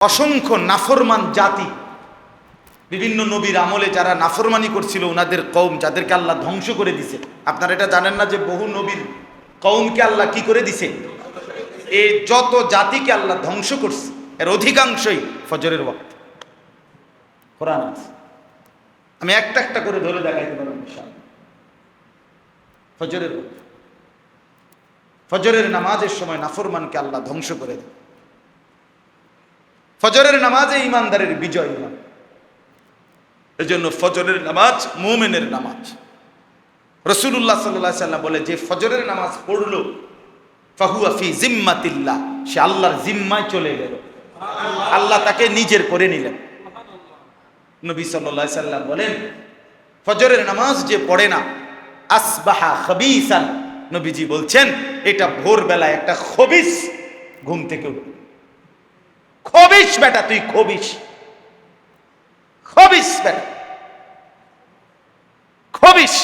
অসংখ্য নাফরমান জাতি, বিভিন্ন নবীর আমলে যারা নাফরমানি করছিল ওনাদের কৌম যাদেরকে আল্লাহ ধ্বংস করে দিছে। আপনারা এটা জানেন না যে বহু নবীর কৌমকে আল্লাহ কি করে দিছে? এই যত জাতিকে আল্লাহ ধ্বংস করছে, এর অধিকাংশই ফজরের ওয়াক্ত। কোরআন আমি একটা একটা করে ধরে দেখাইতে পারব। ফজরের ফজরের নামাজের সময় নাফরমানকে আল্লাহ ধ্বংস করে দেয়। ফজরের নামাজে ইমানদারের বিজয় ইমান এই জন্য ফজরের নামাজ মুমেনের নামাজ। রসুল্লাহ সাল্লাহ সাল্লাম বলে, যে ফজরের নামাজ পড়ল, ফাহুয়া ফি জিম্মাতিল্লাহ, সে আল্লাহর জিম্মায় চলে গেল। আল্লাহ তাকে নিজের করে নিলেন। নবী সাল্লাহ সাল্লাম বলেন, ফজরের নামাজ যে পড়ে না, আসবাহা খবিসান। নবীজি বলছেন, এটা ভোরবেলায় একটা খবিস ঘুম থেকে উঠবে। খবিস বেটা, তুই খবিস খবিস বেটা। খবিস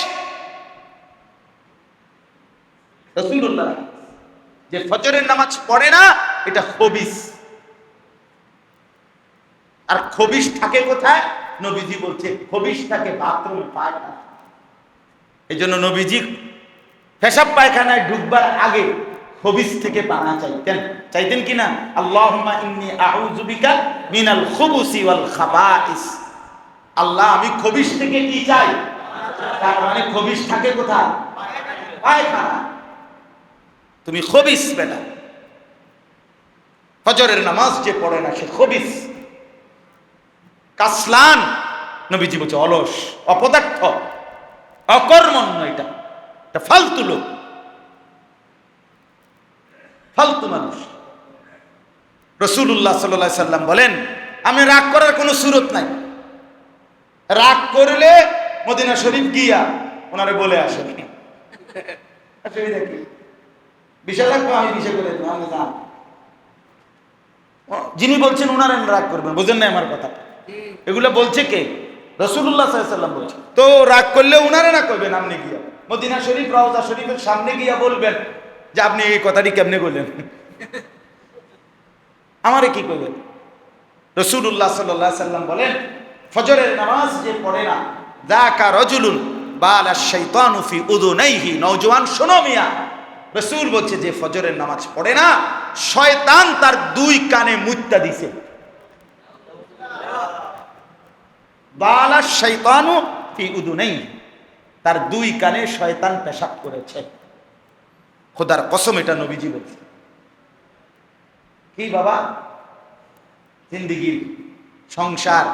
রসুল্লাহ যে ফজরের নামাজ পড়ে না, এটা খবিস আর খবিস থাকে কোথায়? নবীজি বলছে খবিস থাকে বাথরুমে, পায়খানা। এই জন্য নবীজি পেশাব পায়খানায় ঢুকবার আগে খবিস থেকে পানা চাইতেন। চাইতেন কি না? আল্লাহুম্মা ইন্নী আউযু বিকা মিনাল খুবুসি ওয়াল খাবাইস। আল্লাহ, আমি খবিস থেকে কি চাই? তার মানে খবিস থাকে কোথায়? পায়খানা। তুমি খবিস বেটা। ফজরের নামাজ যে পড়ে না, সে খবিস কাসলান, নবীজি বলছে অলস, অপদার্থ, অকর্মণ্য এটা। এটা ফালতু লোক। ফালতু মানুষ। রসুল্লাহ সাল্লাহ সাল্লাম বলেন, আমি রাগ করার কোনো সুরত নাই। রাগ করলে মদিনা শরীফ গিয়া ওনারে বলে আসে। অসুবিধা কি? বিষয় রাখব, আমি বিষয় করে যান। বলছেন ওনার রাগ করবেন বুঝেন না আমার কথা। এগুলো বলছে কে? রসুল্লাহ সাল্লাম বলছে। তো রাগ করলে উনারে না করবেন আপনি গিয়া। মদিনা শরীফ, রওজা শরীফের সামনে গিয়া বলবেন। যে আপনি এই কথাটি কেমনে করলেন আমারে কি করবেন রসুল্লাহ সাল্লাহ সাল্লাম বলেন, ফজরের নামাজ যে পড়ে না দাকা রজুলুন বালা শৈতানু ফি উদুনাইহি, নওজোয়ান, শোনো মিয়া। রসুল বলছে যে ফজরের নামাজ পড়ে না, শয়তান তার দুই কানে মুত্তা দিছে। বালা শৈতানু ফি উদুনাই তার দুই কানে শয়তান পেশাব করেছে। খোদার কসম এটা নবীজি বলছে কি বাবা? জিন্দিগির সংসার,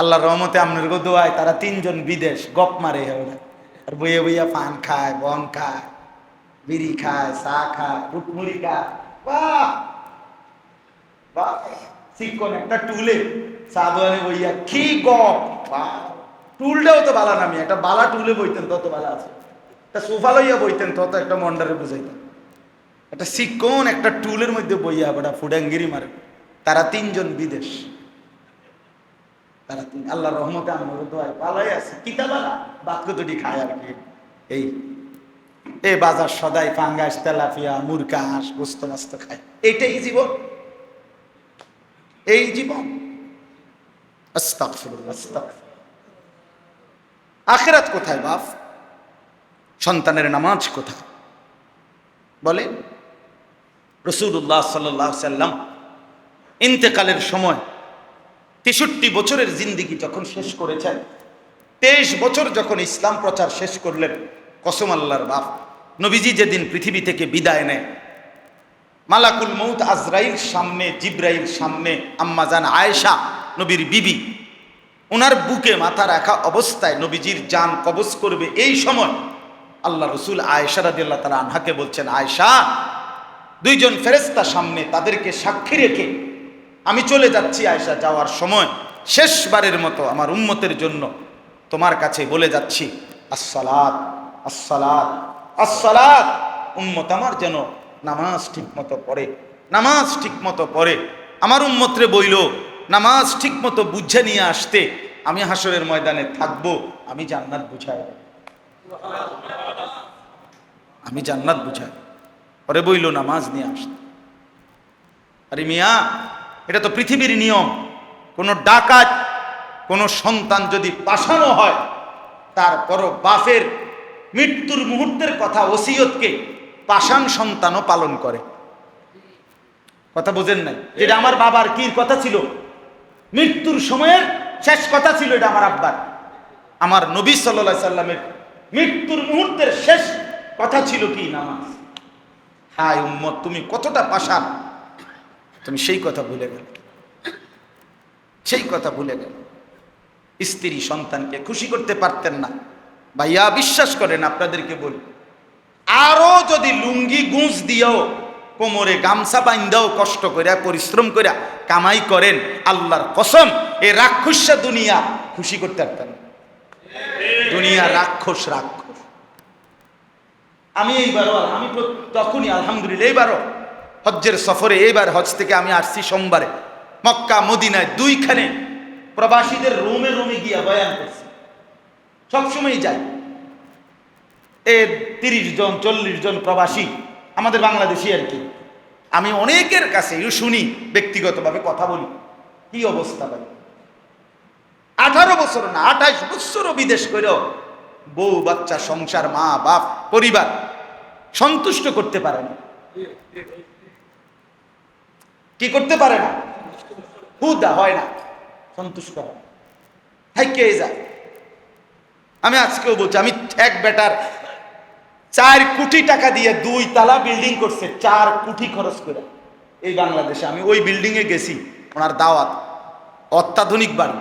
আল্লাহর রহমতে আপনার দোয়ায় তারা তিনজন বিদেশ গপ মারে আর বইয়ে বইয়া পান খায়, বন খায়, বিড়ি খায়, চা খায়, রুটমুড়ি খায়। বাহ! বাহ! একটা টুলে, চা দোয়ানে বইয়া কি গপ! বাহ! টুলটাও তো বালা নামি, একটা বালা টুলে বইতেন তত বালা আছে। সোফা লইয়া বইতেন তত একটা মন্ডারে বুঝাইতেন। একটা শিক্ষণ একটা টুলের মধ্যে বইয়া বেটা ফুডাঙ্গিরি মারে। তারা তিনজন বিদেশ। তারা তিন আল্লাহ রহমতে আমার দোয়ায় পালাই আছে। কিতাবালা বাক্য দুটি খায় আর কি? এই এই বাজার সদাই ফাঙ্গাস তেলাপিয়া মুরগা হাঁস গোস্ত মাস্ত খায়। এইটাই জীবন। এই জীবন। আস্তাগফিরুল্লাহ, আস্তাগফিরুল্লাহ। আখেরাত কোথায় বাপ? সন্তানের নামাজ কোথায়? বলে রসুল্লাহ সাল্লাহ সাল্লাম ইন্তেকালের সময় তেষট্টি বছরের জিন্দিগি যখন শেষ করেছেন, তেইশ বছর যখন ইসলাম প্রচার শেষ করলেন, কসম আল্লাহর বাপ, নবীজি যেদিন পৃথিবী থেকে বিদায় নেয়, মালাকুল মৌত আজরাইল সামনে, জিব্রাইল সামনে আম্মাজান আয়েশা, নবীর বিবি ওনার বুকে মাথা রাখা অবস্থায় নবীজির যান কবজ করবে এই সময়। আল্লাহ রসুল আয়েশা রাদিল্লাহ তালা আনহাকে বলছেন, আয়েশা, দুইজন ফেরেস্তা সামনে তাদেরকে সাক্ষী রেখে আমি চলে যাচ্ছি আয়েশা যাওয়ার সময়। শেষবারের মতো আমার উম্মতের জন্য তোমার কাছে বলে যাচ্ছি, আসসালাত আসসালাত আসসালাত। উম্মত আমার যেন নামাজ ঠিক মতো পড়ে, নামাজ ঠিক মতো পড়ে। আমার উম্মতরে বইল, নামাজ ঠিক মতো বুঝে নিয়ে আসতে আমি হাসরের ময়দানে থাকব, আমি জান্নাত বুঝাই। আমি জান্নাত বুঝাই। পরে বইল, নামাজ নিয়ে আসতে আরে মিয়া, এটা তো পৃথিবীর নিয়ম। কোনো ডাকাত, কোনো সন্তান যদি পাশানো হয় তারপরও বাপের মৃত্যুর মুহূর্তের কথা, ওসিয়তকে পাষাণ সন্তানও পালন করে। কথা বোঝেন নাই? যেটা আমার বাবার কি কথা ছিল, মৃত্যুর সময়ের শেষ কথা ছিল এটা আমার আব্বার। আমার নবী সাল্লা সাল্লামের মৃত্যুর মুহূর্তের শেষ কথা ছিল কি নামাজ? হায় উম্মত, তুমি কতটা পাশান তুমি সেই কথা ভুলে গেলে। সেই কথা ভুলে গেল। স্ত্রী সন্তানকে খুশি করতে পারতেন না। ভাইয়া, বিশ্বাস করেন, আপনাদেরকে বলি, আরও যদি লুঙ্গি গুঁজ দিয়েও, কোমরে গামছা বাইন্দাও কষ্ট করিয়া পরিশ্রম করিয়া কামাই করেন, আল্লাহর কসম, এ রাক্ষস্যা দুনিয়া খুশি করতে পারতেন না। দুনিয়া রাক্ষস রাক্ষস। আমি এইবারও আমি তখনই আলহামদুলিল্লাহ এইবারও হজ্জের সফরে এইবার হজ থেকে আমি আসছি সোমবারে। মক্কা, মদিনায় দুইখানে প্রবাসীদের রোমে রোমে গিয়া বয়ান করছি। সবসময় যাই। এ তিরিশ জন, চল্লিশ জন প্রবাসী আমাদের বাংলাদেশি আর কি। আমি অনেকের কাছে শুনি, ব্যক্তিগতভাবে কথা বলি। কি অবস্থা ভাই? আঠারো বছর না, আঠাইশ বছরও বিদেশ করেও বউ, বাচ্চা, সংসার, মা, বাপ, পরিবার সন্তুষ্ট করতে পারে না। কি করতে পারে না? হুদা হয় না, সন্তুষ্ট হয় কে যায় আমি আজকেও বলছি, আমি এক বেটার চার কোটি টাকা দিয়ে দুই তালা বিল্ডিং করছে, চার কোটি খরচ করে। এই বাংলাদেশে আমি ওই বিল্ডিং এ গেছি, ওনার দাওয়াত, অত্যাধুনিক বাড়ি।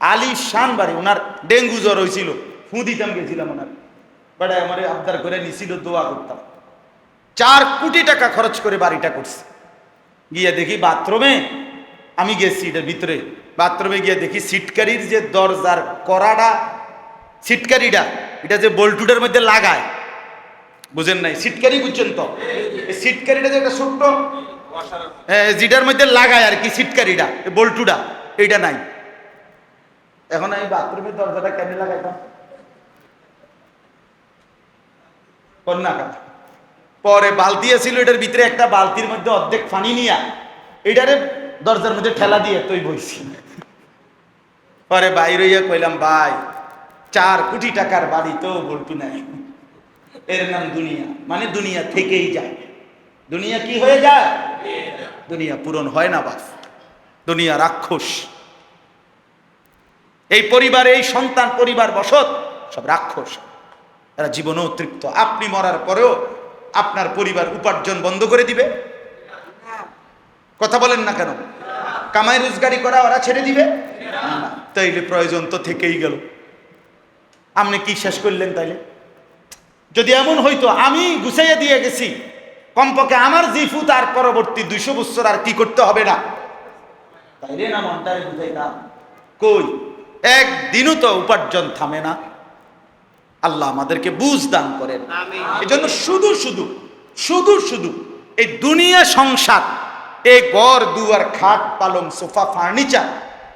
আলি শান বাড়ি ওনার ডেঙ্গু জ্বর হয়েছিল ফু দিতাম গেছিলাম ওনার বাট আমার আবদার করে নিছিল দোয়া করতাম। চার কোটি টাকা খরচ করে বাড়িটা করছে। গিয়ে দেখি বাথরুমে আমি গেছি এটার ভিতরে। বাথরুমে গিয়ে দেখি সিটকারির যে দরজার করাটা সিটকারিটা এটা যে বল্টুটার মধ্যে লাগায়। বুঝেন নাই সিটকারি বুঝছেন তো? সিটকারিটা যে একটা ছোট্ট হ্যাঁ, যেটার মধ্যে লাগায় আর কি সিটকারিটা বল্টুটা এইটা নাই। এখন আমি বাথরুমের দরজাটা কেন লাগাইতাম? পরে বালতি ছিল এটার ভিতরে একটা বালতির মধ্যে অর্ধেক পানি নিয়া এটারে দরজার মধ্যে ঠেলা দিয়ে তুই বইছি। পরে বাইরে হইয়া কইলাম, ভাই, চার কোটি টাকার বাড়ি তো বলতু নাই। এর নাম দুনিয়া। মানে দুনিয়া থেকেই যায়। দুনিয়া কি হয়ে যায়? দুনিয়া পূরণ হয় না বাস। দুনিয়া রাক্ষস। এই পরিবার, এই সন্তান, পরিবার বসত, সব রাক্ষস। এরা জীবনেও তৃপ্ত। আপনি মরার পরেও আপনার পরিবার উপার্জন বন্ধ করে দিবে। কথা বলেন না কেন? কামাই রোজগারি করা ওরা ছেড়ে দিবে? তাইলে প্রয়োজন তো থেকেই গেল। আপনি কি শেষ করলেন তাইলে? যদি এমন হইতো, আমি গুছাইয়া দিয়ে গেছি। কমপক্ষে আমার জিফু তার পরবর্তী দুইশো বছর আর কি করতে হবে না? তাইলে না মনটারে বুঝাইতাম। কই? একদিনও তো উপার্জন থামে না। আল্লাহ আমাদেরকে বুঝ দান করেন। এই জন্য শুধু শুধু শুধু শুধু এই দুনিয়া সংসার এই ঘর দুয়ার খাট পালং সোফা ফার্নিচার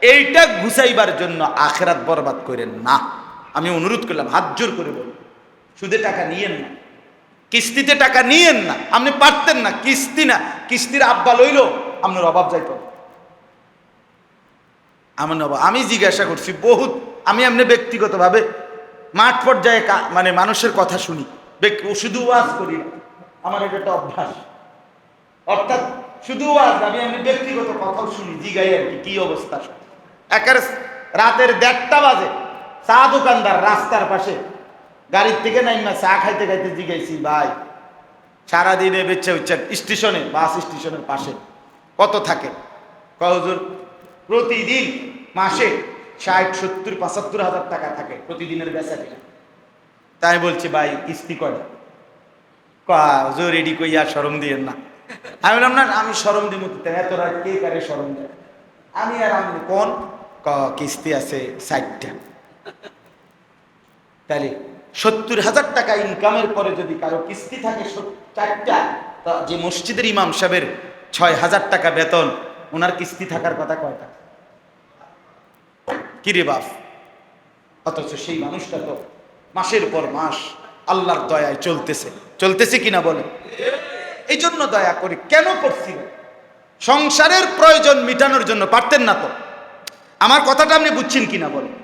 এইটা ঘুষাইবার জন্য আখেরাত বরবাদ করেন না। আমি অনুরোধ করলাম হাত জোর করে বলি সুদে টাকা নিয়েন না। কিস্তিতে টাকা নিয়েন না। আপনি পারতেন না কিস্তি না। কিস্তির আব্বা লইল আপনার অভাব যাইত। আমার অভাব আমি জিজ্ঞাসা করছি, বহুত, আমি এমনি ব্যক্তিগতভাবে মাঠ পর্যায়ে মানে মানুষের কথা শুনি শুধু ওয়াজ করি না। আমার এটা একটা অভ্যাস অর্থাৎ শুধু ওয়াজ, আমি আমি ব্যক্তিগত কথাও শুনি, জিগাই আর কি কি অবস্থা একের রাতের দেড়টা বাজে, চা দোকানদার রাস্তার পাশে, গাড়ির থেকে নাই না চা খাইতে খাইতে জিগাইছি, ভাই, সারাদিনে বেচা উচ্চা স্টেশনে, বাস স্টেশনের পাশে, কত থাকে কজন প্রতিদিন, মাসে ষাট, সত্তর, পঁচাত্তর হাজার টাকা থাকে প্রতিদিনের বেচা কিনা। তাই বলছি, ভাই, কিস্তি করে। কো রেডি কইয়া সরম দিয়েন না। আমি বললাম, না আমি সরম দিব এত রাত কে কারে সরম দেয়? আমি আর আমি কোন? ক, কিস্তি আছে ষাটটা। তাহলে সত্তর হাজার টাকা ইনকামের পরে যদি কারও কিস্তি থাকে চারটা যে মসজিদের ইমাম সাহেবের ছয় হাজার টাকা বেতন, ওনার কিস্তি থাকার কথা কয়টা কিরে বাপ? অথচ সেই মানুষটা তো মাসের পর মাস আল্লাহর দয়ায় চলতেছে। চলতেছে কিনা বলে এই জন্য দয়া করে কেন করছি? সংসারের প্রয়োজন মিটানোর জন্য পারতেন না তো। আমার কথাটা আপনি বুঝছেন কিনা বলেন?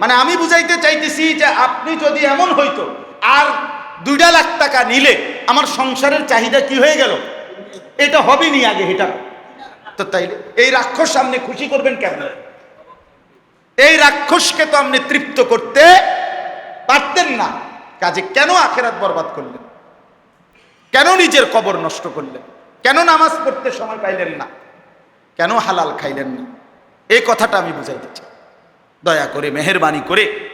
মানে আমি বুঝাইতে চাইতেছি যে আপনি যদি এমন হইতো, আর দুইটা লাখ টাকা নিলে আমার সংসারের চাহিদা কি হয়ে গেল? এটা হবে নি আগে, এটা। তো তাইলে এই রাক্ষস আপনি খুশি করবেন কেন? এই রাক্ষসকে তো আপনি তৃপ্ত করতে পারতেন না। কাজে কেন আখেরাত বরবাদ করলেন? কেন নিজের কবর নষ্ট করলেন? কেন নামাজ পড়তে সময় পাইলেন না? কেন হালাল খাইলেন না? এই কথাটা আমি বুঝাইতে চাই। দয়া করে মেহরবানি করে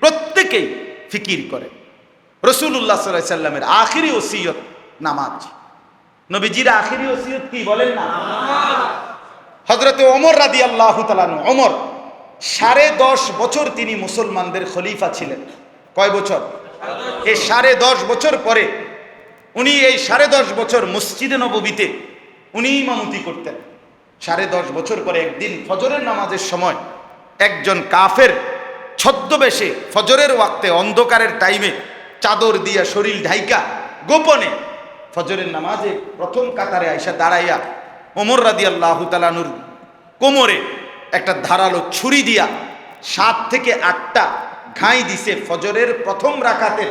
প্রত্যেকেই ফিকির করে। রসুল্লাহ সাল্লাহ সাল্লামের আখিরি ওসিয়ত নামাজ। নবীজির আখিরি ওসিয়ত কি বলেন না? হজরতে ওমর রাদি আল্লাহ তালানু ওমর সাড়ে দশ বছর তিনি মুসলমানদের খলিফা ছিলেন। কয় বছর? এই সাড়ে দশ বছর পরে উনি এই সাড়ে দশ বছর মসজিদে নববীতে উনি ইমামতি করতেন। সাড়ে দশ বছর পরে একদিন ফজরের নামাজের সময় একজন কাফের ছদ্মবেশে ফজরের ওয়াক্তে অন্ধকারের টাইমে চাদর দিয়া শরীর ঢাইকা গোপনে ফজরের নামাজে প্রথম কাতারে আইসা দাঁড়াইয়া ওমর রাদি আল্লাহ তালানুর কোমরে একটা ধারালো ছুরি দিয়া সাত থেকে আটটা ঘাই দিছে ফজরের প্রথম রাকাতে।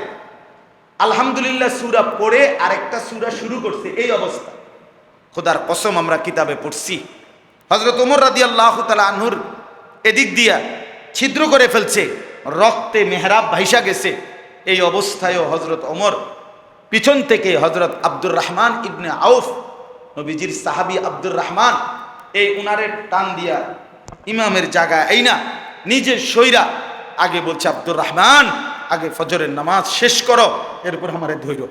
আলহামদুলিল্লাহ সুরা পড়ে আরেকটা সুরা শুরু করছে, এই অবস্থা। খোদার কসম আমরা কিতাবে পড়ছি। হজরত ওমর রাদি আল্লাহ আনহুর এদিক দিয়া ছিদ্র করে ফেলছে, রক্তে মেহরাব ভাইসা গেছে। এই অবস্থায়ও হজরত ওমর পিছন থেকে হজরত আব্দুর রহমান ইবনে আউফ, নবীজির সাহাবি আব্দুর রহমান, এই উনারের টান দিয়া ইমামের জায়গা এই না নিজের সৈরা আগে বলছে আব্দুর রহমান আগে ফজরের নামাজ শেষ করো এরপর আমারে ধৈর্য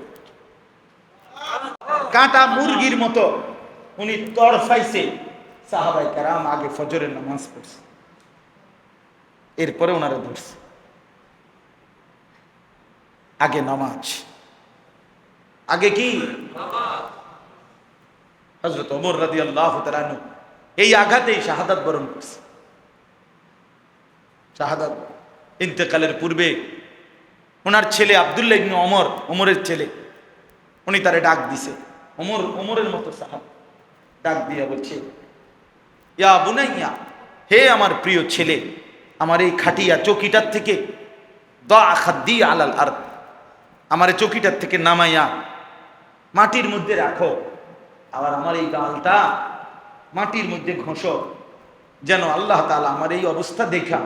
কাঁটা মুরগির মতো উনি তরফাইছে সাহাবাই কারাম আগে ফজরের নামাজ পড়ছে। এরপরে ওনারা ধরছে। আগে নামাজ। আগে কি? হজরত ওমর রাদি আল্লাহ তালানু এই আঘাতেই শাহাদাত বরণ করছে। শাহাদাত ইন্তেকালের পূর্বে ওনার ছেলে আবদুল্লাহ ইবনে অমর অমরের ছেলে, উনি তারে ডাক দিছে। অমর অমরের মতো সাহাব ডাক দিয়া বলছে, ইয়া বুনাইয়া, হে আমার প্রিয় ছেলে, আমার এই খাটিয়া চকিটার থেকে দা আলাল আর আমার চকিটার থেকে নামাইয়া মাটির মধ্যে রাখো, আবার আমার এই গালটা মাটির মধ্যে ঘষো। যেন আল্লাহ তাআলা আমার এই অবস্থা দেখা,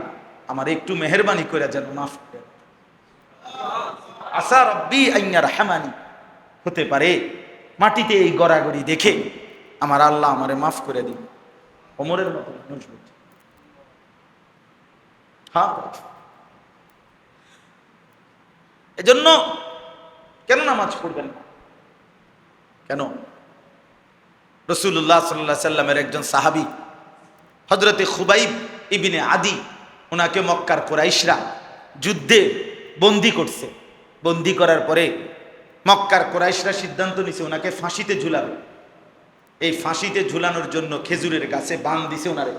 আমার একটু মেহরবানি করে যেন মাফ করে। আসা রব্বি আইয়া রাহমানি। হতে পারে মাটিতে এই গড়াগড়ি দেখে আমার আল্লাহ আমারে মাফ করে দিন অমরের মতো বলছে। হ্যাঁ। এজন্য কেন নামাজ পড়বেন কেন? রসুল্লাহ সাল্লাহ সাল্লামের একজন সাহাবি হজরতে খুবাইব ইবিনে আদি ওনাকে মক্কার কোরাইশরা যুদ্ধে বন্দি করছে। বন্দি করার পরে মক্কার কোরাইশরা সিদ্ধান্ত নিছে ওনাকে ফাঁসিতে ঝুলাবে। এই ফাঁসিতে ঝুলানোর জন্য খেজুরের গাছে বান দিছে ওনারে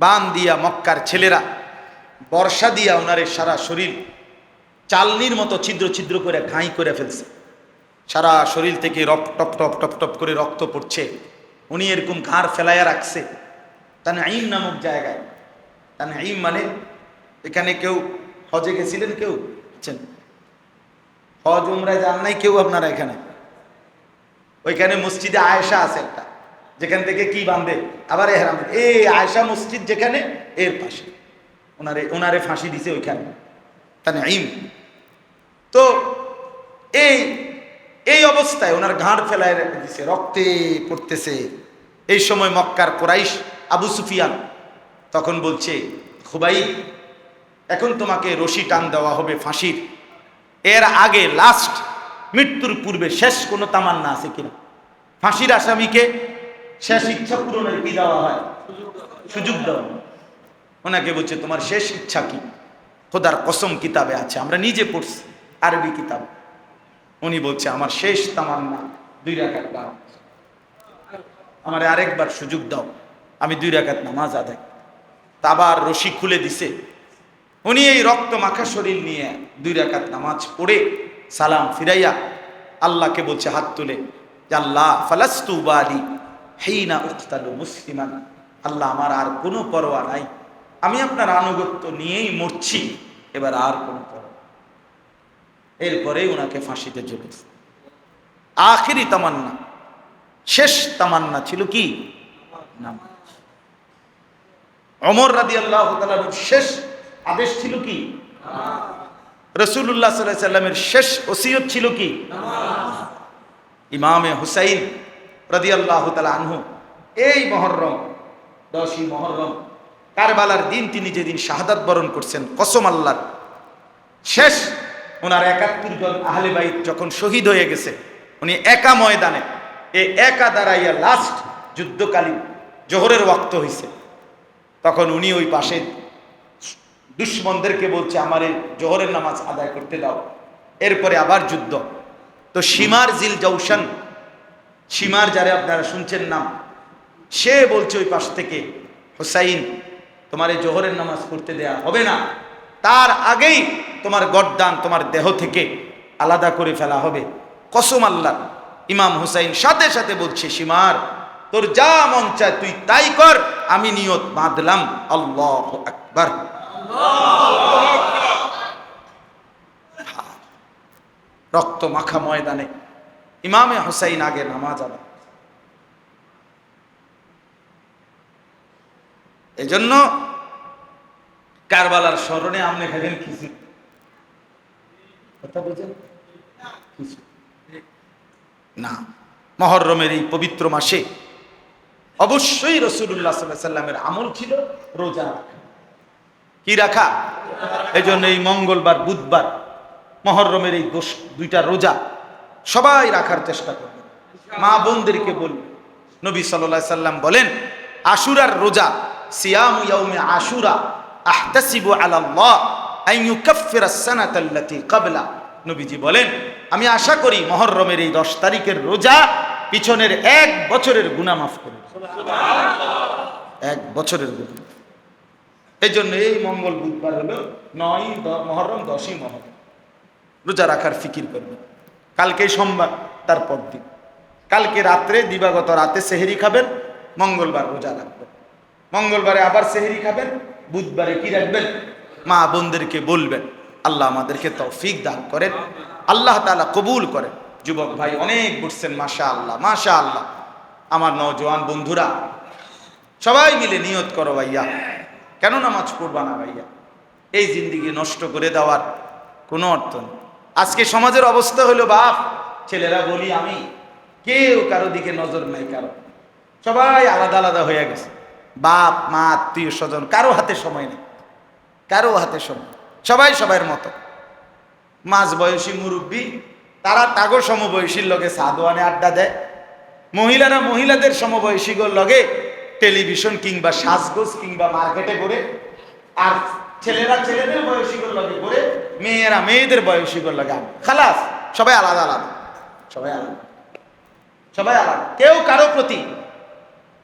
বান দিয়া মক্কার ছেলেরা বর্ষা দিয়া ওনারে সারা শরীর, চালনির মতো ছিদ্র ছিদ্র করে ঘাই করে ফেলছে। সারা শরীর থেকে রপ টপ টপ টপ টপ করে রক্ত পড়ছে। উনি এরকম ঘাড় ফেলাইয়া রাখছে। তানে আইম নামক জায়গায়। তানে আইম মানে এখানে কেউ হজে গেছিলেন কেউ? আছেন হজ উমরায় যান নাই কেউ আপনারা এখানে? ওইখানে মসজিদে আয়েশা আছে একটা। যেখান থেকে কি বাঁধে? আবার এহরাম। এই আয়েশা মসজিদ যেখানে, এর পাশে। ওনারে ওনারে ফাঁসি দিছে ওইখানে। তানে আইম তো এই এই অবস্থায় ওনার ঘাড় ফেলায় রেখে দিছে, রক্তে পড়তেছে। এই সময় মক্কার কোরাইশ আবু সুফিয়ান তখন বলছে খুবাই এখন তোমাকে রশি টান দেওয়া হবে ফাঁসির। এর আগে লাস্ট মৃত্যুর পূর্বে শেষ কোনো তামান্না আছে কিনা? ফাঁসির আসামিকে শেষ ইচ্ছা পূরণের কি দেওয়া হয়? সুযোগ দেওয়া। ওনাকে বলছে, তোমার শেষ ইচ্ছা কি? খোদার কসম কিতাবে আছে, আমরা নিজে পড়ছি, আরবি কিতাব। উনি বলছে, আমার শেষ তামান্না, দুই নামাজ আমার আরেকবার সুযোগ দাও, আমি দুই রাকাত নামাজ আদায়। তা আবার রশি খুলে দিছে। উনি এই রক্ত মাখা শরীর নিয়ে দুই রাকাত নামাজ পড়ে সালাম ফিরাইয়া আল্লাহকে বলছে, হাত তুলে। আল্লাহ, ফালাস্তু বালি হেইনা উক্তালু মুসলিমান। আল্লাহ, আমার আর কোনো পরোয়া নাই। আমি আপনার আনুগত্য নিয়েই মরছি। এবার আর কোনো এরপরেই ওনাকে ফাঁসিতে চলেছে আখিরি তামান্না, শেষ তামান্না ছিল কি? অমর রাদি আল্লাহ শেষ আদেশ ছিল কি? রসুল্লাহ সাল্লাহ সাল্লামের শেষ ওসিয়ত ছিল কি? ইমামে হুসাইন রাদি আল্লাহ আনহু, এই মহরম, দশই মহরম, কারবালার দিন তিনি যেদিন শাহাদাত বরণ করছেন, কসম আল্লাহ শেষ ওনার একাত্তর জন আহলে বাইত যখন শহীদ হয়ে গেছে, উনি একা ময়দানে, এ একা দাঁড়াইয়া লাস্ট যুদ্ধকালীন জোহরের ওয়াক্ত হয়েছে তখন উনি ওই পাশে দুশ্মনদেরকে বলছে, আমার এই জোহরের নামাজ আদায় করতে দাও। এরপরে আবার যুদ্ধ। তো সীমার জিল জৌসান সীমার যারে আপনারা শুনছেন নাম, সে বলছে ওই পাশ থেকে, হোসাইন, তোমার এই জোহরের নামাজ পড়তে দেয়া হবে না। তার আগেই তোমার গড্ডান তোমার দেহ থেকে আলাদা করে ফেলা হবে। কসম আল্লাহ। ইমাম হুসাইন সাথে সাথে বলছে, সীমার, তোর যা মন চায় তুই তাই কর, আমি নিয়ত বাঁধলাম। আল্লাহ আকবার। রক্ত মাখা ময়দানে ইমামে হুসাইন আগে নামাজ আদায় এজন্য কারবালার স্মরণে আমনে খাবেন খিচুড়ি। কথা না, মহরমের এই পবিত্র মাসে অবশ্যই রসুল্লাহ সাল্লামের আমল ছিল রোজা রাখা। কি রাখা? এই জন্য এই মঙ্গলবার, বুধবার, মহরমের এই দোষ দুইটা রোজা সবাই রাখার চেষ্টা করবে মা বোনদেরকে বলবে নবী সাল্লাহ সাল্লাম বলেন, আশুরার রোজা সিয়াম আশুরা আহতাসিবু আলাল্লাহ ক্বাবলা নবীজি বলেন আমি আশা করি মহররমের এই দশ তারিখের রোজা পিছনের এক বছরের গুনাহ মাফ করে এক বছরের গুনাহ। এই জন্য এই মঙ্গল বুধবার হলো নয় মহরম দশই মহরম। রোজা রাখার ফিকির করবে। কালকে সোমবার তারপর দিন কালকে রাত্রে দিবাগত রাতে সেহেরি খাবেন মঙ্গলবার রোজা রাখবেন। মঙ্গলবারে আবার সেহেরি খাবেন বুধবারে কি রাখবেন? মা বোনদেরকে বলবেন, আল্লাহ আমাদেরকে তৌফিক দান করেন, আল্লাহ তাআলা কবুল করেন। যুবক ভাই অনেক বুঝছেন মাশা আল্লাহ মাশা আল্লাহ আমার নওজোয়ান বন্ধুরা, সবাই মিলে নিয়ত করো ভাইয়া। কেন নামাজ পড়বা না ভাইয়া? এই জিন্দিগি নষ্ট করে দেওয়ার কোনো অর্থ নেই। আজকে সমাজের অবস্থা হলো বাপ, ছেলেরা বলি আমি, কেউ কারও দিকে নজর নেই, কারও। সবাই আলাদা আলাদা হয়ে গেছে। বাপ, মা, আত্মীয় স্বজন, কারও হাতে সময় নেই। কারও হাতে সময় সবাই সবার মতো। মাঝ বয়সী মুরব্বী, তারা তাগো সমবয়সীর লগে সাদোয়ানে আড্ডা দেয়। মহিলারা মহিলাদের সমবয়সীগুলোর লগে টেলিভিশন কিংবা সাজগোজ কিংবা মার্কেটে ঘুরে। আর ছেলেরা ছেলেদের বয়সীগুলোর লগে ঘুরে, মেয়েরা মেয়েদের বয়সীগুলোর লগে। খালাস, সবাই আলাদা আলাদা। সবাই আলাদা। সবাই আলাদা। কেউ কারও প্রতি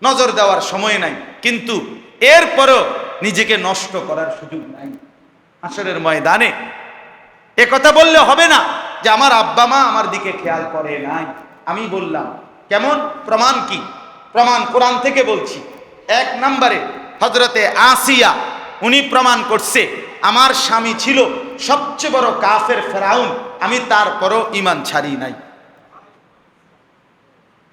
নজর দেওয়ার সময় নাই। কিন্তু এরপরও নিজেকে নষ্ট করার সুযোগ নাই। আসরের ময়দানে এ কথা বললে হবে না যে আমার আব্বা মা আমার দিকে খেয়াল করে নাই। আমি বললাম, কেমন? প্রমাণ কি? প্রমাণ কোরআন থেকে বলছি। এক নম্বরে হজরতে আসিয়া উনি প্রমাণ করছে, আমার স্বামী ছিল সবচেয়ে বড় কাফের ফেরাউন, আমি তারপরও ইমান ছাড়ি নাই।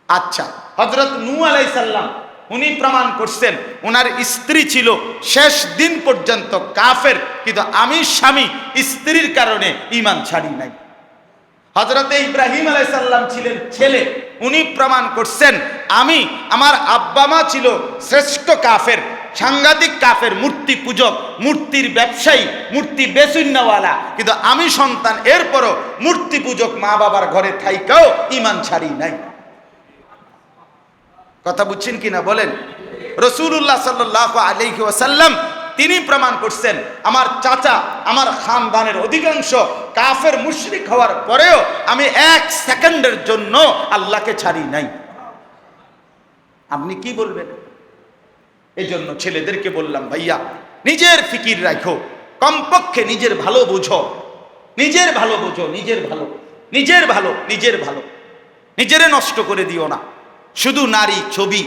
আচ্ছা হজরত নু আলাইসাল্লাম উনি প্রমাণ করছেন ওনার স্ত্রী ছিল শেষ দিন পর্যন্ত কাফের, কিন্তু আমি স্বামী, স্ত্রীর কারণে ইমান ছাড়ি নাই। হজরতে ইব্রাহিম আলাইসাল্লাম ছিলেন ছেলে, উনি প্রমাণ করছেন, আমি, আমার আব্বা মা ছিল শ্রেষ্ঠ কাফের, সাংঘাতিক কাফের, মূর্তি পূজক, মূর্তির ব্যবসায়ী, মূর্তি বেসুন্নাওয়ালা কিন্তু আমি সন্তান, এরপরও মূর্তি পূজক মা বাবার ঘরে থাইকাও ইমান ছাড়ি নাই। কথা বুঝছেন কিনা বলেন? রসুল্লাহ সাল্লাহ আলহি ওয়াসাল্লাম তিনি প্রমাণ করছেন, আমার চাচা, আমার খানদানের অধিকাংশ কাফের মুশরিক হওয়ার পরেও আমি এক সেকেন্ডের জন্য আল্লাহকে ছাড়ি নাই। আপনি কি বলবেন? এই জন্য ছেলেদেরকে বললাম, ভাইয়া, নিজের ফিকির রাখো, কমপক্ষে নিজের ভালো বুঝো, নিজের ভালো বুঝো, নিজের ভালো নিজের ভালো নিজের ভালো, নিজেরে নষ্ট করে দিও না। শুধু নারী ছবি,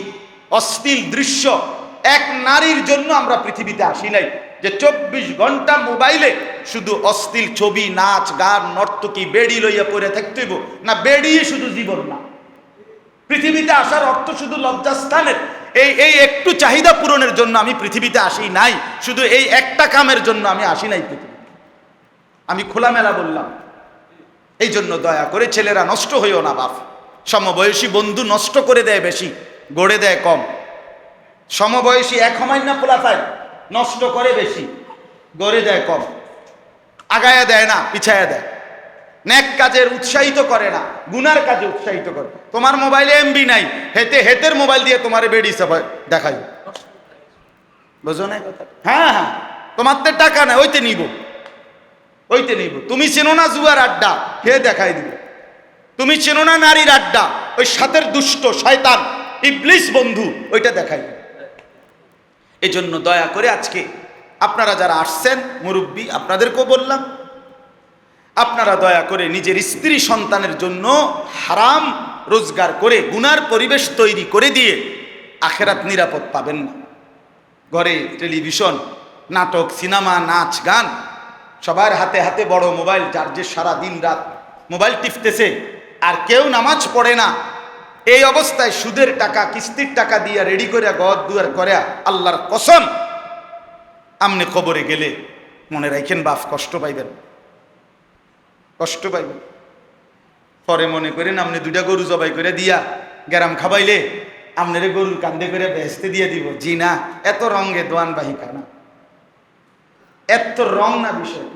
অশ্লীল দৃশ্য, এক নারীর জন্য আমরা পৃথিবীতে আসি নাই। যে চব্বিশ ঘণ্টা মোবাইলে শুধু অশ্লীল ছবি, নাচ, গান, নর্তকী, বেড়ি লইয়া পড়ে থাকতে হইব। না বেড়িয়ে শুধু জীবন না। পৃথিবীতে আসার অর্থ শুধু লজ্জাস্থানের। এই এই একটু চাহিদা পূরণের জন্য আমি পৃথিবীতে আসি নাই। শুধু এই একটা কামের জন্য আমি আসি নাই পৃথিবীতে। আমি খোলামেলা বললাম, এই জন্য দয়া করে ছেলেরা নষ্ট হইও না, বাপ। সমবয়সী বন্ধু নষ্ট করে দেয় বেশি, গড়ে দেয় কম। সমবয়সী এক সময় না খোলা পায় নষ্ট করে বেশি, গড়ে দেয় কম। আগায়া দেয় না, পিছায়া দেয়। ন্যাক কাজের উৎসাহিত করে না, গুনার কাজে উৎসাহিত করে। তোমার মোবাইলে এমবি নাই হেতে হেতের মোবাইল দিয়ে তোমার বেডি সবাই দেখাই। বুঝো না কথা হ্যাঁ হ্যাঁ। তোমার তো টাকা নাই, ওইতে নিব। ওইতে নিব। তুমি চেনো না জুয়ার আড্ডা হে দেখাই দিবে? তুমি চেনো না নারীর আড্ডা? ওই সাথের দুষ্ট, শয়তান। ইবলিস বন্ধু, ওইটা দেখাই। এই জন্য দয়া করে আজকে আপনারা যারা আসছেন, মুরব্বী, আপনাদেরকেও বললাম, আপনারা দয়া করে নিজের স্ত্রী সন্তানের জন্য হারাম রোজগার করে, গুনার পরিবেশ তৈরি করে দিয়ে আখেরাত নিরাপদ পাবেন না। ঘরে টেলিভিশন, নাটক, সিনেমা, নাচ, গান, সবার হাতে হাতে বড় মোবাইল, যার যে সারা দিন রাত মোবাইল টিপতেছে আর কেউ নামাজ পড়ে না। এই অবস্থায় সুদের টাকা, কিস্তির টাকা দিয়ে রেডি করে গদ দুয়ার করে আল্লাহর কসম, আমনে কবরে গেলে মনে রাখেন বাপ, কষ্ট পাইবেন। কষ্ট পাইবেন। পরে মনে করেন আপনি দুইটা গরু জবাই করে দিয়া গ্যারাম খাবাইলে আপনারে গরুর কান্দে করে বেহেস্তে দিয়ে দিব। জি না, এত রঙে দোয়ান বাহিকা না। এত রং না বিষয়।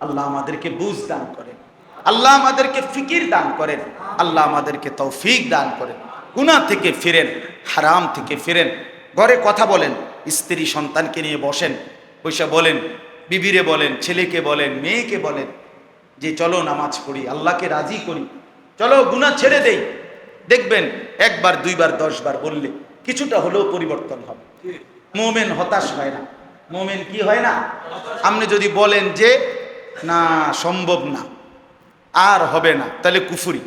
আল্লাহ আমাদেরকে বুঝ দান করেন। আল্লাহ আমাদেরকে ফিকির দান করেন, আল্লাহ আমাদেরকে তৌফিক দান করেন, গুনাহ থেকে ফিরেন, হারাম থেকে ফিরেন, ঘরে কথা বলেন, স্ত্রী সন্তানকে নিয়ে বসেন বসে বলেন, বিবিরে বলেন, ছেলেকে বলেন, মেয়েকে বলেন, যে চলো নামাজ পড়ি, আল্লাহকে রাজি করি, চলো গুনাহ ছেড়ে দেই। দেখবেন একবার, দুইবার, দশবার বললে কিছুটা হলেও পরিবর্তন হবে। মোমেন হতাশ হয় না। মোমেন কি হয় না? আপনি যদি বলেন যে, না, সম্ভব না। আর হবে না। তাহলে কুফুরি।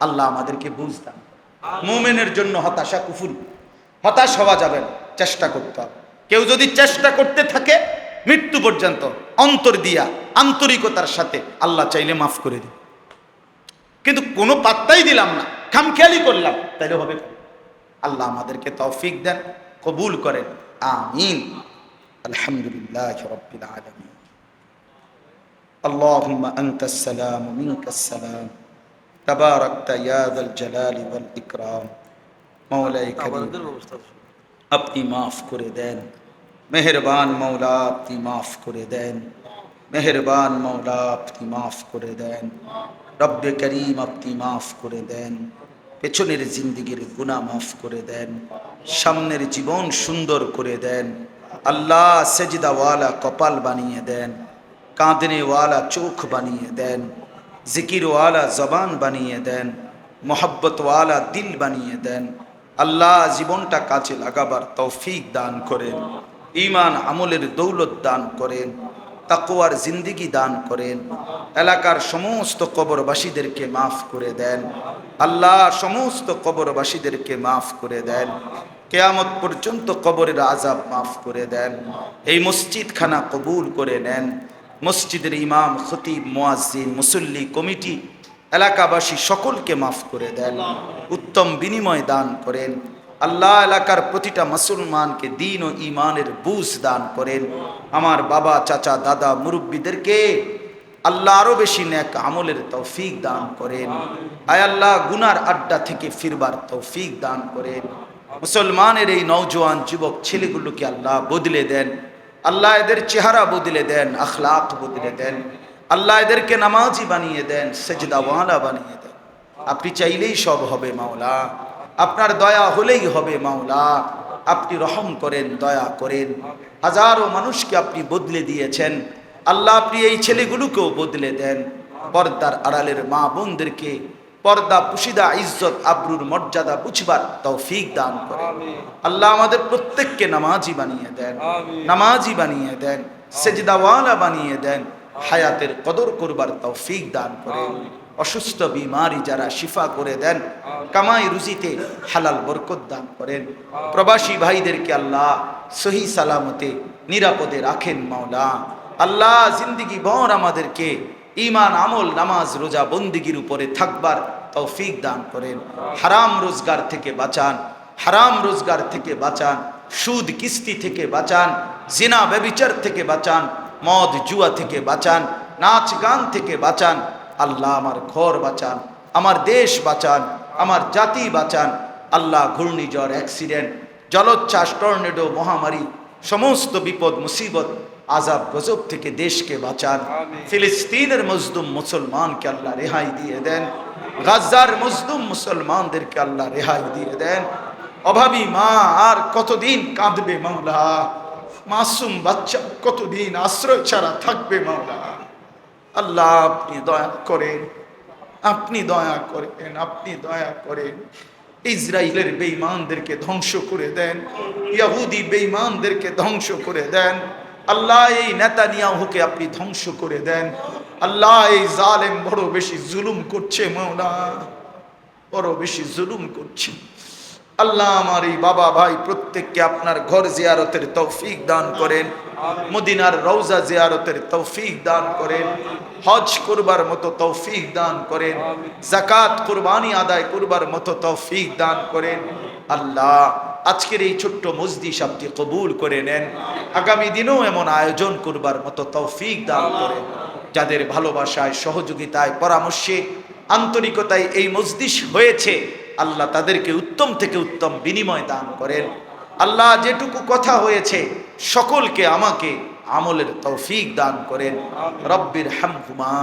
আল্লাহ আমাদেরকে বুঝতাম মোমেনের জন্য হতাশা, কুফুরি। হতাশ হওয়া যাবে না। চেষ্টা করতে হবে। কেউ যদি চেষ্টা করতে থাকে, মৃত্যু পর্যন্ত অন্তর দিয়া, আন্তরিকতার সাথে আল্লাহ চাইলে মাফ করে দিন কিন্তু কোনো পাত্তাই দিলাম না। খামখেয়ালি করলাম তাইলে হবে। আল্লাহ আমাদেরকে তৌফিক দেন, কবুল করেন। আমিন। আলহামদুলিল্লাহ রব্বিল আলামিন। اللهم أنت السلام ومنك السلام تباركت يا ذا الجلال والإكرام مولاي كريم আপনি মাফ করে দেন মেহেরবান মৌলা আপনি মাফ করে দেন মেহেরবান মৌলা আপনি মাফ করে দেন রব্বে করিম আপনি মাফ করে দেন পেছনের জিন্দিগির গুণা মাফ করে দেন সামনের জীবন সুন্দর করে দেন আল্লাহ সেজদাওয়ালা কপাল বানিয়ে দেন কাঁদনেওয়ালা চোখ বানিয়ে দেন, জিকিরওয়ালা জবান বানিয়ে দেন, মোহাব্বতওয়ালা দিল বানিয়ে দেন। আল্লাহ জীবনটা কাজে লাগাবার তৌফিক দান করেন ইমান আমলের দৌলত দান করেন তাকুয়ার জিন্দিগি দান করেন, এলাকার সমস্ত কবরবাসীদেরকে মাফ করে দেন, আল্লাহ সমস্ত কবরবাসীদেরকে মাফ করে দেন, কেয়ামত পর্যন্ত কবরের আজাব মাফ করে দেন, এই মসজিদখানা কবুল করে নেন মসজিদের ইমাম, খতিব, মোয়াজ্জিন, মুসল্লি, কমিটি, এলাকাবাসী সকলকে মাফ করে দেন, উত্তম বিনিময় দান করেন, আল্লাহ এলাকার প্রতিটা মুসলমানকে দিন ও ইমানের বুঝ দান করেন। আমার বাবা, চাচা, দাদা, মুরব্বীদেরকে আল্লাহ আরও বেশি ন্যাক আমলের তৌফিক দান করেন। আয় আল্লাহ, গুনার আড্ডা থেকে ফিরবার তৌফিক দান করেন। মুসলমানের এই নওজোয়ান যুবক ছেলেগুলোকে আল্লাহ বদলে দেন। আল্লাহ এদের চেহারা বদলে দেন আখলাক বদলে দেন। আল্লাহ এদেরকে নামাজি বানিয়ে দেন, সেজদাওয়ালা বানিয়ে দেন। আপনি চাইলেই সব হবে মাওলা, আপনার দয়া হলেই হবে মাওলা। আপনি রহম করেন, দয়া করেন। হাজারো মানুষকে আপনি বদলে দিয়েছেন। আল্লাহ আপনি এই ছেলেগুলোকেও বদলে দেন। পর্দার আড়ালের মা বোনদেরকে পর্দা পুশিদা ইজ্জত আবরুর মর্যাদা বুঝবার তৌফিক দান করেন আল্লাহ আমাদের প্রত্যেককে নামাজি বানিয়ে দেন নামাজি বানিয়ে দেন সেজদাওয়ালা বানিয়ে দেন হায়াতের কদর করবার তৌফিক দান করেন অসুস্থ বিমারি যারা শিফা করে দেন কামাই রুজিতে হালাল বরকত দান করেন। প্রবাসী ভাইদেরকে আল্লাহ সহি সালামতে নিরাপদে রাখেন মাওলা। আল্লাহ জিন্দিগি ভর আমাদেরকে ইমান আমল, নামাজ, রোজা, বন্দিগির উপরে থাকবার তৌফিক দান করেন। হারাম রোজগার থেকে বাঁচান, হারাম রোজগার থেকে বাঁচান, সুদ, কিস্তি থেকে বাঁচান, জিনা, ব্যবিচার থেকে বাঁচান, মদ, জুয়া থেকে বাঁচান, নাচ গান থেকে বাঁচান। আল্লাহ আমার ঘর বাঁচান, আমার দেশ বাঁচান, আমার জাতি বাঁচান। আল্লাহ ঘূর্ণিঝড়, অ্যাক্সিডেন্ট, জলোচ্ছ্বাস, টর্নেডো, মহামারী সমস্ত বিপদ মুসিবত আজাব গজব থেকে দেশকে বাঁচান। ফিলিস্তিনের মজদুম মুসলমানকে আল্লাহ রেহাই দিয়ে দেন। গাজার মজদুম মুসলমানদেরকে আল্লাহ রেহাই দিয়ে দেন। অভাবী মা আর কতদিন কাঁদবে মাওলা? মাসুম বাচ্চা কতদিন আশ্রয় ছাড়া থাকবে মাওলা? আল্লাহ আপনি দয়া করেন আপনি দয়া করেন আপনি দয়া করেন। ইসরায়েলের বেঈমানদেরকে ধ্বংস করে দেন, ইয়াহুদি বেঈমানদেরকে ধ্বংস করে দেন, আল্লাহ এই নেতানিয়াহুকে আপনি ধ্বংস করে দেন, আল্লাহ এই জালেম বড় বেশি জুলুম করছে, মৌলা, বড় বেশি জুলুম করছে। আল্লাহ আমার এই বাবা ভাই প্রত্যেককে আপনার ঘর জিয়ারতের তৌফিক দান করেন। মদিনার রৌজা জিয়ারতের তৌফিক দান করেন। হজ করবার মতো তৌফিক দান করেন। জাকাত কুরবানি আদায় করবার মতো তৌফিক দান করেন। আল্লাহ, আজকের এই ছোট্ট মসজিদ আপনি কবুল করে নেন। আগামী দিনেও এমন আয়োজন করবার মতো তৌফিক দান করেন। যাদের ভালোবাসায়, সহযোগিতায়, পরামর্শে, আন্তরিকতায় এই মসজিদ হয়েছে আল্লাহ তাদেরকে উত্তম থেকে উত্তম বিনিময় দান করেন। আল্লাহ যেটুকু কথা হয়েছে, সকলকে আমাকে আমলের তৌফিক দান করেন। রব্বির হামহুমা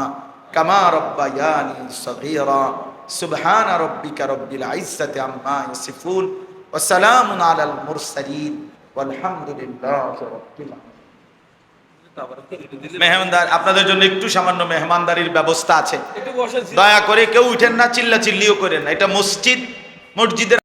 কামা রব্বায়ানি সগীরা। সুবহান রব্বিকা রব্বিল ইজ্জাতি আম্মা ইয়াসিফুন। ওয়া সালামুন আলাল মুরসালিন। ওয়ালহামদুলিল্লাহি রাব্বিল আলামিন। মেহমানদার আপনাদের জন্য একটু সামান্য মেহমানদারির ব্যবস্থা আছে। দয়া করে কেউ উঠেন না চিল্লা চিল্লিও করেন না। এটা মসজিদ মসজিদের